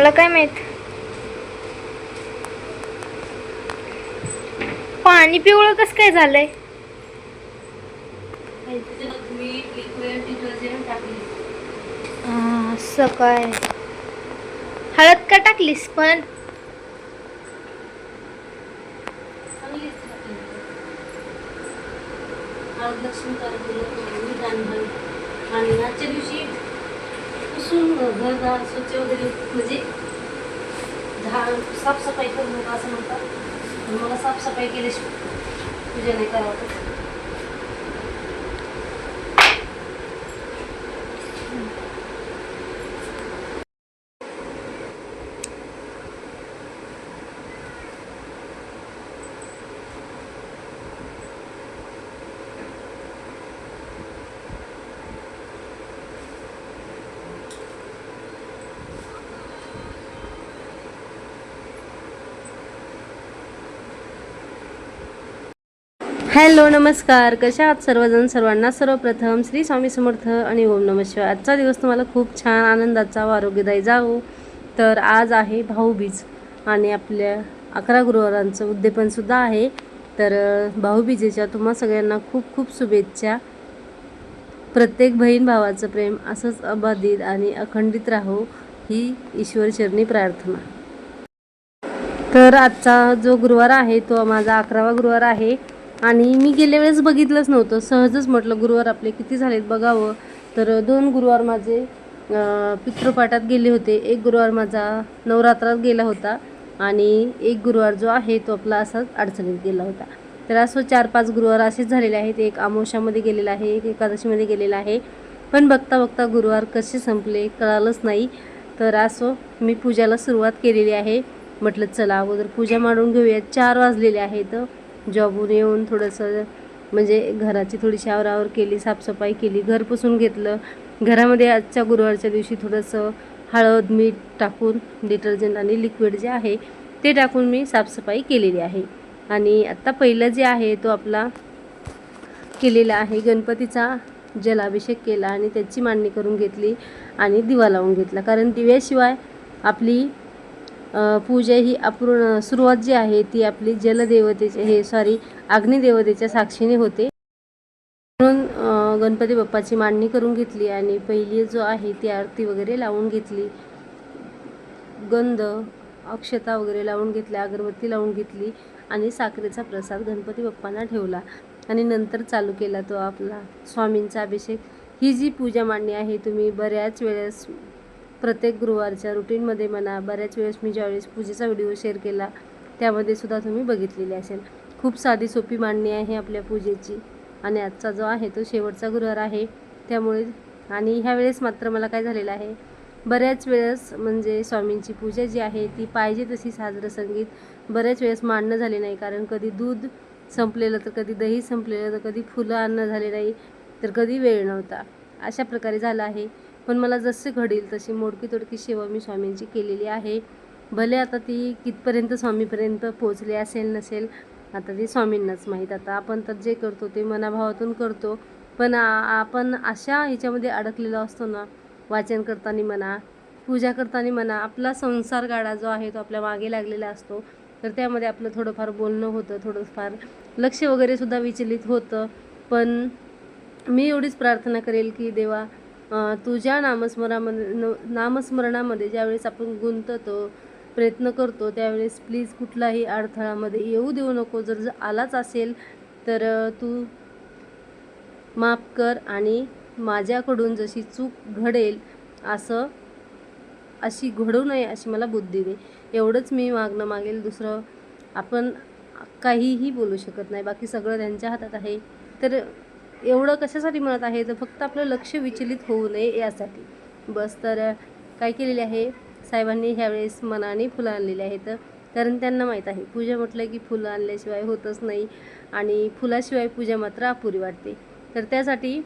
मला काय माहीत? पाणी पिवळं कसं काय झालंय? सकाळ असं काय? हळद का टाकलीस पण? लक्ष्मी मीठ आणि हळद आणि आजच्या दिवशी पुसून घरदार स्वच्छ वगैरे म्हणजे झाड साफसफाई करू नका असं म्हणतात पण मला साफसफाई केल्याशिवाय पूजा नाही करावं हॅलो नमस्कार. कशा आहात सर्वजण? सर्वांना सर्वप्रथम श्री स्वामी समर्थ आणि ओम नम शिवाय. आजचा दिवस तुम्हाला खूप छान आनंदाचा व आरोग्यदायी जावो. तर आज आहे भाऊबीज आणि आपल्या अकरा गुरुवारांचं उद्यापनसुद्धा आहे. तर भाऊबीजेच्या तुम्हा सगळ्यांना खूप खूप शुभेच्छा. प्रत्येक बहीण भावाचं प्रेम असंच अबाधित आणि अखंडित राहो ही ईश्वरचरणी प्रार्थना. तर आजचा जो गुरुवार आहे तो माझा अकरावा गुरुवार आहे. आणि मी गेल्या वेळेस बघितलंच नव्हतं. सहजच म्हटलं गुरुवार आपले किती झालेत बघावं. तर दोन गुरुवार माझे पितृपाठात गेले होते. एक गुरुवार माझा नवरात्रात गेला होता आणि एक गुरुवार जो आहे तो आपला असाच अडचणीत गेला होता. तर असं चार पाच गुरुवार असेच झालेले आहेत. एक आमोशामध्ये गेलेला आहे एक एकादशीमध्ये गेलेला आहे. पण बघता बघता गुरुवार कसे संपले कळालंच नाही. तर असो मी पूजाला सुरुवात केलेली आहे. म्हटलं चला अगोदर पूजा मांडून घेऊया. चार वाजलेले आहेत. जॉबून येऊन थोडंसं म्हणजे घराची थोडीशी आवरावर केली साफसफाई केली घर पुसून घेतलं. घरामध्ये आजच्या गुरुवारच्या दिवशी थोडंसं हळद मीठ टाकून डिटर्जंट आणि लिक्विड जे आहे ते टाकून मी साफसफाई केलेली आहे. आणि आत्ता पहिलं जे आहे तो आपला केलेला आहे गणपतीचा जलाभिषेक केला आणि त्याची मांडणी करून घेतली आणि दिवा लावून घेतला. कारण दिव्याशिवाय आपली पूजा ही अपूर्ण सुरुवात जी आहे ती आपली जलदेवतेचे हे सॉरी अग्निदेवतेच्या साक्षीने होते. म्हणून गणपती बाप्पाची मांडणी करून घेतली आणि पहिली जो आहे ती आरती वगैरे लावून घेतली. गंध अक्षता वगैरे लावून घेतल्या अगरबत्ती लावून घेतली आणि साखरेचा प्रसाद गणपती बाप्पांना ठेवला. आणि नंतर चालू केला तो आपला स्वामींचा अभिषेक. ही जी पूजा मांडणी आहे तुम्ही बऱ्याच वेळेस प्रत्येक गुरुवारच्या रुटीनमध्ये म्हणा बऱ्याच वेळेस मी ज्यावेळेस पूजेचा व्हिडिओ शेअर केला त्यामध्ये सुद्धा तुम्ही बघितलेली असेल. खूप साधी सोपी मांडणी आहे आपल्या पूजेची आणि आजचा जो आहे तो शेवटचा गुरुवार आहे. त्यामुळे आणि ह्या वेळेस मात्र मला काय झालेलं आहे बऱ्याच वेळेस म्हणजे स्वामींची पूजा जी आहे ती पाहिजे तशी साजरं संगीत बऱ्याच वेळेस मांडणं झाले नाही. कारण कधी दूध संपलेलं तर कधी दही संपलेलं तर कधी फुलं आणणं झाले नाही तर कधी वेळ नव्हता. अशा प्रकारे झालं आहे. पण मला जसे घडेल तशी मोडकी तोडकी सेवा मी स्वामींची केलेली आहे. भले आता ती कितपर्यंत स्वामीपर्यंत पोचली असेल नसेल आता ती स्वामींनाच माहीत. आता आपण तर जे करतो ते मनाभावातून करतो. पण आपण अशा ह्याच्यामध्ये अडकलेलो असतो ना वाचन करताना म्हणा पूजा करताना म्हणा आपला संसार गाडा जो आहे तो आपल्या मागे लागलेला असतो. तर त्यामध्ये आपलं थोडंफार बोलणं होतं थोडंफार लक्ष वगैरे सुद्धा विचलित होतं. पण मी एवढीच प्रार्थना करेल की देवा तुझ्या नामस्मरामध्ये न नामस्मरणामध्ये ज्यावेळेस आपण गुंततो प्रयत्न करतो त्यावेळेस प्लीज कुठलाही अडथळामध्ये येऊ देऊ नको. जर आलाच असेल तर तू माफ कर आणि माझ्याकडून जशी चूक घडेल असं अशी घडू नये अशी मला बुद्धी दे. एवढंच मी मागणं मागेल. दुसरं आपण काहीही बोलू शकत नाही. बाकी सगळं त्यांच्या हातात आहे. तर एवढं कशासाठी म्हणत आहे? तर फक्त आपलं लक्ष विचलित होऊ नये यासाठी. बस तर काय केलेले आहे? साहेबांनी ह्यावेळेस मनाने फुलं आणलेली आहेत. कारण त्यांना माहीत आहे पूजा म्हटलं की फुलं आणल्याशिवाय होतच नाही आणि फुलाशिवाय पूजा मात्र अपुरी वाटते. तर त्यासाठी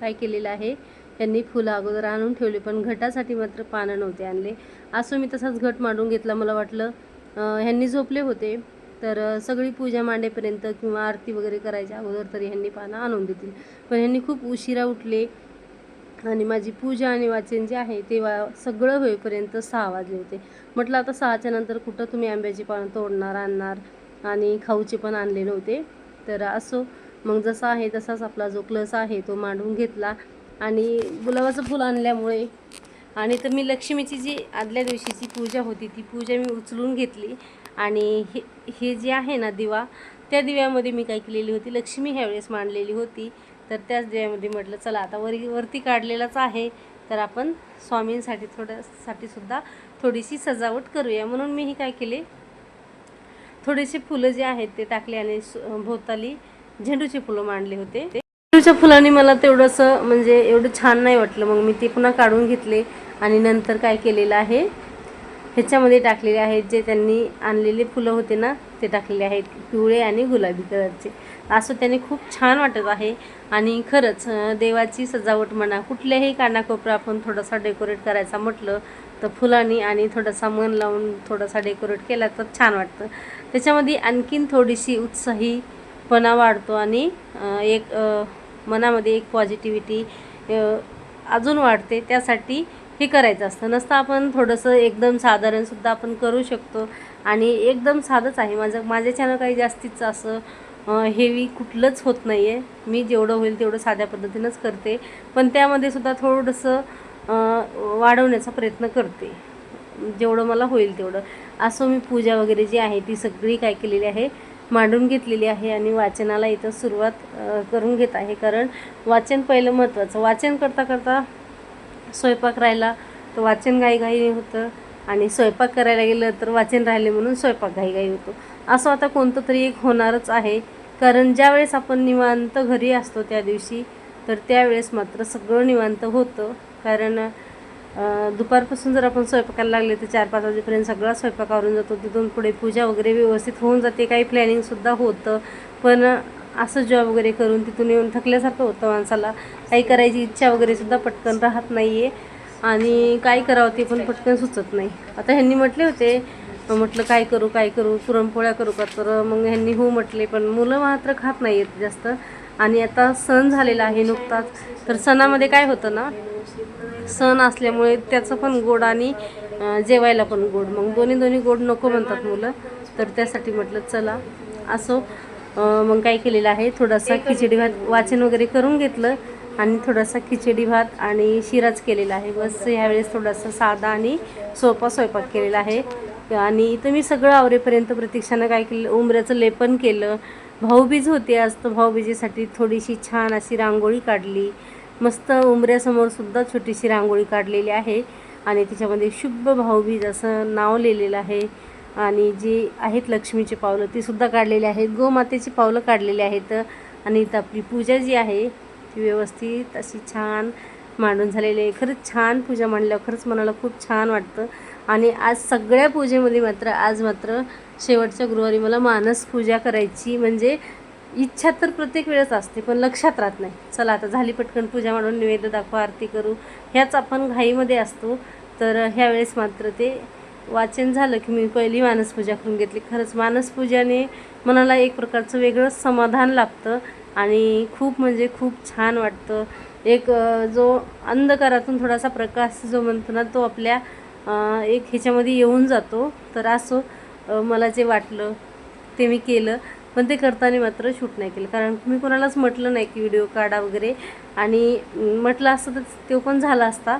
काय केलेलं आहे? त्यांनी फुलं अगोदर आणून ठेवले पण घटासाठी मात्र पानं नव्हते आणले. असं मी तसाच घट मांडून घेतला मला वाटलं. ह्यांनी झोपले होते. तर सगळी पूजा मांडेपर्यंत किंवा आरती वगैरे करायच्या अगोदर तरी ह्यांनी पानं आणून देतील. पण ह्यांनी खूप उशिरा उठले आणि माझी पूजा आणि वाचन जे आहे ते वा सगळं होईपर्यंत सहा वाजले होते. म्हटलं आता सहाच्या नंतर कुठं तुम्ही आंब्याची पानं तोडणार आणणार आणि खाऊचे पण आणले नव्हते तर असो मग जसा आहे तसाच आपला जो क्लस आहे तो मांडून घेतला आणि गुलाबाचं फूल आणल्यामुळे आणि तर मी लक्ष्मीची जी आदल्या दिवशीची पूजा होती ती पूजा मी उचलून घेतली. आणि हे हे जे आहे ना दिवा त्या दिव्यामध्ये मी काय केलेली होती लक्ष्मी ह्यावेळेस मांडलेली होती. तर त्याच दिव्यामध्ये म्हटलं चला आता वरी वरती काढलेलाच आहे. तर आपण स्वामींसाठी थोड्यासाठी सुद्धा थोडीशी सजावट करूया. म्हणून मी हे काय केले थोडेसे फुलं जे आहेत ते टाकले आणि भोवताली झेंडूचे फुलं मांडले होते. झेंडूच्या फुलांनी मला तेवढंसं म्हणजे एवढं छान नाही वाटलं. मग मी ते पुन्हा काढून घेतले आणि नंतर काय केलेलं आहे ह्याच्यामध्ये टाकलेले आहेत जे त्यांनी आणलेले फुलं होते ना ते टाकलेले आहेत पिवळे आणि गुलाबी कलरचे. असं त्याने खूप छान वाटत आहे. आणि खरंच देवाची सजावट म्हणा कुठल्याही कानाकोपरा आपण थोडासा डेकोरेट करायचा म्हटलं तर फुलांनी आणि थोडासा मन लावून थोडासा डेकोरेट केला तर छान वाटतं. त्याच्यामध्ये आणखीन थोडीशी उत्साहीपणा वाढतो आणि एक मनामध्ये एक पॉझिटिव्हिटी अजून वाढते. त्यासाठी हे करायचं असतं. नसतं आपण थोडंसं एकदम साधारणसुद्धा आपण करू शकतो. आणि एकदम साधंच आहे. माझं माझ्याच्यानं काही जास्तीचं असं हेवी कुठलंच होत नाही आहे मी जेवढं होईल तेवढं साध्या पद्धतीनंच करते. पण त्यामध्ये सुद्धा थोडंसं वाढवण्याचा प्रयत्न करते. जेवढं मला होईल तेवढं. असं मी पूजा वगैरे जी आहे ती सगळी काय केलेली आहे मांडून घेतलेली आहे आणि वाचनाला इथं सुरुवात करून घेत आहे. कारण वाचन पहिलं महत्त्वाचं. वाचन करता करता स्वयंपाक राहिला तर वाचन घाईघाई होतं. आणि स्वयंपाक करायला गेलं तर वाचन राहिले म्हणून स्वयंपाक घाईघाई होतो. असं आता कोणतं तरी एक होणारच आहे. कारण ज्यावेळेस आपण निवांत घरी असतो त्या दिवशी तर त्यावेळेस मात्र सगळं निवांत होतं. कारण दुपारपासून जर आपण स्वयंपाकाला लागले तर चार पाच वाजेपर्यंत सगळा स्वयंपाक आवरून जातो. तिथून पुढे पूजा वगैरे व्यवस्थित होऊन जाते. काही प्लॅनिंगसुद्धा होतं. पण असं जॉब वगैरे करून तिथून येऊन थकल्यासारखं होतं माणसाला. काही करायची इच्छा वगैरे सुद्धा पटकन राहत नाही आहे आणि काय करावं ते पण पटकन सुचत नाही. आता ह्यांनी म्हटले होते म्हटलं काय करू काय करू पुरणपोळ्या करू का? तर मग ह्यांनी हो म्हटले पण मुलं मात्र खात नाही आहेत जास्त. आणि आता सण झालेला आहे नुकताच. तर सणामध्ये काय होतं ना सण असल्यामुळे त्याचं पण गोड आणि जेवायला पण गोड. मग दोन्ही दोन्ही गोड नको म्हणतात मुलं. तर त्यासाठी म्हटलं चला असो. मग काय केलेलं आहे? थोडासा खिचडी भात वाचन वगैरे करून घेतलं आणि थोडासा खिचडी भात आणि शिराच केलेला आहे. बस ह्यावेळेस थोडासा साधा आणि सोपा स्वयंपाक केलेला आहे. आणि इथं मी सगळं आवरेपर्यंत प्रतीक्षानं काय केलं उंबऱ्याचं लेपन केलं. भाऊबीज होती आज तर भाऊबीजेसाठी थोडीशी छान अशी रांगोळी काढली. मस्त उंबऱ्यासमोर सुद्धा छोटीशी रांगोळी काढलेली आहे. आणि त्याच्यामध्ये शुभ भाऊबीज असं नाव लिहिलेलं आहे. आणि जी आहेत लक्ष्मीची पावलं ती सुद्धा काढलेली आहेत. गोमातेची पावलं काढलेली आहेत. आणि इथं आपली पूजा जी आहे ती व्यवस्थित अशी छान मांडून झालेली आहे. खरंच छान पूजा मांडल्यावर खरंच मनाला खूप छान वाटतं. आणि आज सगळ्या पूजेमध्ये मात्र आज मात्र शेवटच्या गुरुवारी मला मानस पूजा करायची म्हणजे इच्छा तर प्रत्येक वेळेस असते पण लक्षात राहत नाही. चला आता झाली पटकन पूजा मांडून निवेद दाखवा आरती करू. ह्याच आपण घाईमध्ये असतो. तर ह्यावेळेस मात्र ते वाचन झालं की मी पहिली मानसपूजा करून घेतली. खरंच मानसपूजाने मनाला एक प्रकारचं वेगळंच समाधान लागतं आणि खूप म्हणजे खूप छान वाटतं. एक जो अंधकारातून थोडासा प्रकाश जो म्हणतो ना तो आपल्या एक ह्याच्यामध्ये येऊन जातो. तर असो मला जे वाटलं ते मी केलं. पण ते करताना मात्र शूट नाही केलं. कारण मी कोणालाच म्हटलं नाही की व्हिडिओ काढा वगैरे. आणि म्हटलं असतं तर तो पण झाला असता.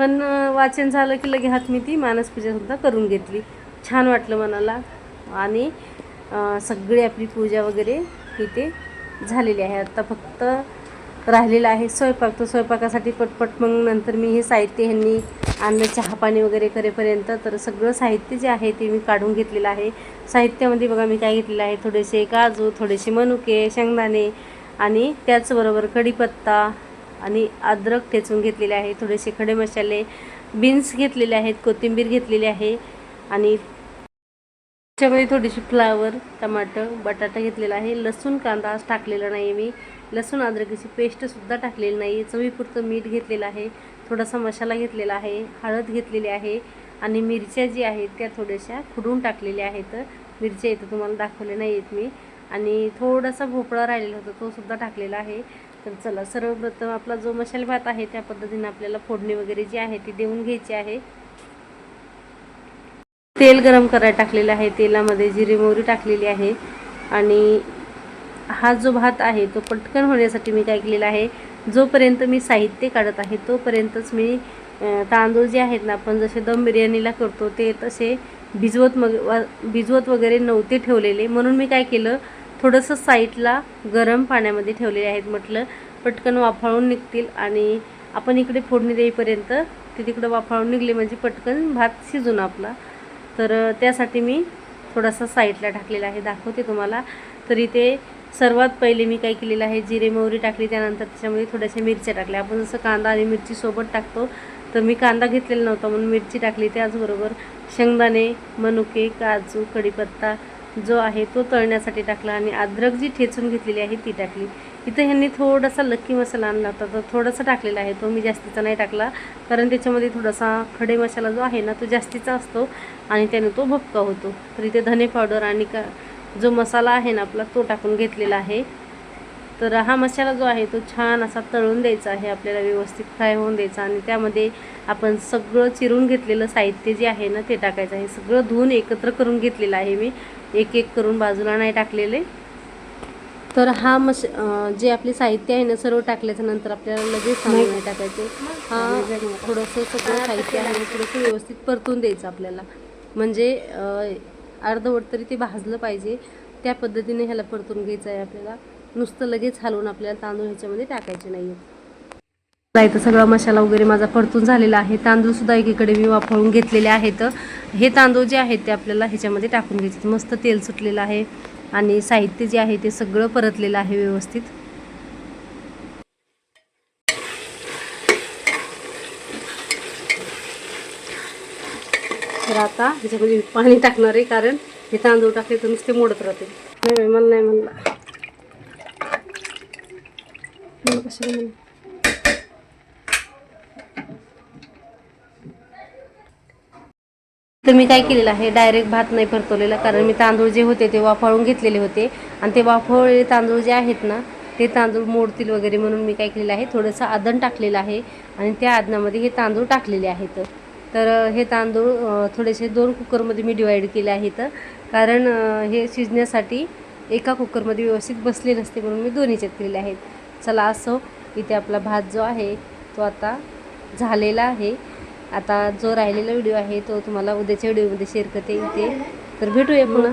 पण वाचन झालं की लगे हात मी ती मानसपूजासुद्धा करून घेतली. छान वाटलं मनाला. आणि सगळी आपली पूजा वगैरे इथे झालेली आहे. आत्ता फक्त राहिलेला आहे स्वयंपाक. तो स्वयंपाकासाठी पटपट मग नंतर मी हे साहित्य ह्यांनी आणलं चहापाणी वगैरे करेपर्यंत. तर सगळं साहित्य जे आहे ते मी काढून घेतलेलं आहे. साहित्यामध्ये बघा मी काय घेतलेलं आहे. थोडेसे काजू थोडेसे मनुके शेंगदाणे आणि त्याचबरोबर कढीपत्ता आणि अद्रक ठेचून घेतलेले आहे थोडेसे खडे मसाले बीन्स घेतलेले आहेत कोथिंबीर घेतलेली आहे आणि त्याच्यामध्ये थोडीशी फ्लावर टमाटर बटाटा घेतलेला आहे. लसूण कांदा आज टाकलेला नाही मी. लसूण अद्रकीची पेस्टसुद्धा टाकलेली नाही चवीपुरतं मीठ घेतलेलं आहे. थोडासा मसाला घेतलेला आहे. हळद घेतलेली आहे आणि मिरच्या जी आहेत त्या थोड्याशा खुडून टाकलेल्या आहेत. मिरच्या इथं तुम्हाला दाखवले नाही आहेत मी. आणि थोडासा भोपळा राहिलेला होता तो सुद्धा टाकलेला आहे. तर चला सर्वप्रथम आपला जो मसाले भात आहे त्या पद्धतीने आपल्याला फोडणी वगैरे जी आहे ती देऊन घ्यायची आहे. तेल गरम करायला टाकलेलं आहे. तेलामध्ये जिरे मोहरी टाकलेली आहे. आणि हा जो भात आहे तो पटकन होण्यासाठी मी काय केलेला आहे जोपर्यंत मी साहित्य काढत आहे तोपर्यंतच मी तांदूळ जे आहेत ना आपण जसे दम बिर्याणीला करतो ते तसे भिजवत मग भिजवत वगैरे नव्हते ठेवलेले. म्हणून मी काय केलं थोडंसं साईडला गरम पाण्यामध्ये ठेवलेले आहेत म्हटलं पटकन वाफाळून निघतील आणि आपण इकडे फोडणी देईपर्यंत ते तिकडं वाफाळून निघले म्हणजे पटकन भात शिजून आपला. तर त्यासाठी मी थोडासा साईडला टाकलेला आहे दाखवते तुम्हाला. तर इथे सर्वात पहिले मी काय केलेलं आहे जिरे मोहरी टाकली त्यानंतर त्याच्यामध्ये थोड्याशा मिरच्या टाकल्या. आपण जसं कांदा आणि मिरची सोबत टाकतो तर मी कांदा घेतलेला नव्हता म्हणून मिरची टाकली. त्याचबरोबर शेंगदाणे मनुके काजू कढीपत्ता जो आहे तो तळण्यासाठी टाकला आणि अद्रक जी ठेचून घेतलेली आहे ती टाकली. इथं ह्यांनी थोडासा लक्की मसाला आणला होता तर थोडासा टाकलेला आहे तो मी जास्तीचा नाही टाकला. कारण त्याच्यामध्ये थोडासा खडे मसाला जो आहे ना तो जास्तीचा असतो आणि त्याने तो भपका होतो. तर इथे धने पावडर आणि का जो मसाला आहे ना आपला तो टाकून घेतलेला आहे. तर हा मसाला जो आहे तो छान असा तळून द्यायचा आहे आपल्याला व्यवस्थित फ्राय होऊन द्यायचा आणि त्यामध्ये आपण सगळं चिरून घेतलेलं साहित्य जे आहे ना ते टाकायचं आहे. सगळं धुवून एकत्र करून घेतलेलं आहे मी. एक एक करून बाजूला नाही टाकलेले. तर हा मस अं, जे आपले साहित्य आहे ना सर्व टाकल्याच्या नंतर आपल्याला लगेच नाही टाकायचे. हा थोडंसं सगळं साहित्य आहे थोडंसं व्यवस्थित परतून द्यायचं आपल्याला. म्हणजे अर्धवट तरी ते भाजलं पाहिजे. त्या पद्धतीने ह्याला परतून घ्यायचं आहे आपल्याला. नुसतं लगेच हलवून आपल्याला तांदूळ ह्याच्यामध्ये टाकायचे नाही आहेत इथं सगळा मसाला वगैरे माझा परतून झालेला आहे. तांदूळ सुद्धा एकीकडे मी वापरून घेतलेले आहेत. हे तांदूळ जे आहेत ते आपल्याला ह्याच्यामध्ये टाकून घ्यायचे. मस्त तेल सुटलेलं आहे आणि साहित्य जे आहे ते सगळं परतलेलं आहे व्यवस्थित. तर आता ह्याच्यामध्ये पाणी टाकणार आहे कारण हे तांदूळ टाकले तर नुसते मोडत राहते नाही मला नाही म्हणला मला कशाला म्हणलं? तर मी काय केलेलं आहे डायरेक्ट भात नाही परतवलेला. कारण मी तांदूळ जे होते ते वाफाळून घेतलेले होते. आणि ते वाफवलेले तांदूळ जे आहेत ना ते तांदूळ मोडतील वगैरे म्हणून मी काय केलेलं आहे. थोडंसं आदन टाकलेलं आहे. आणि त्या आदनामध्ये हे तांदूळ टाकलेले आहेत. तर हे तांदूळ थोडेसे दोन कुकरमध्ये मी डिवाईड केले आहेत. कारण हे शिजण्यासाठी एका कुकरमध्ये व्यवस्थित बसले नसते म्हणून मी दोन्ही चेक केलेले आहेत. चला असो इथे आपला भात जो आहे तो आता झालेला आहे. आता जो राहिलेला व्हिडिओ आहे तो तुम्हाला उद्याच्या व्हिडिओमध्ये शेअर करते इथे. तर भेटूया पुन्हा.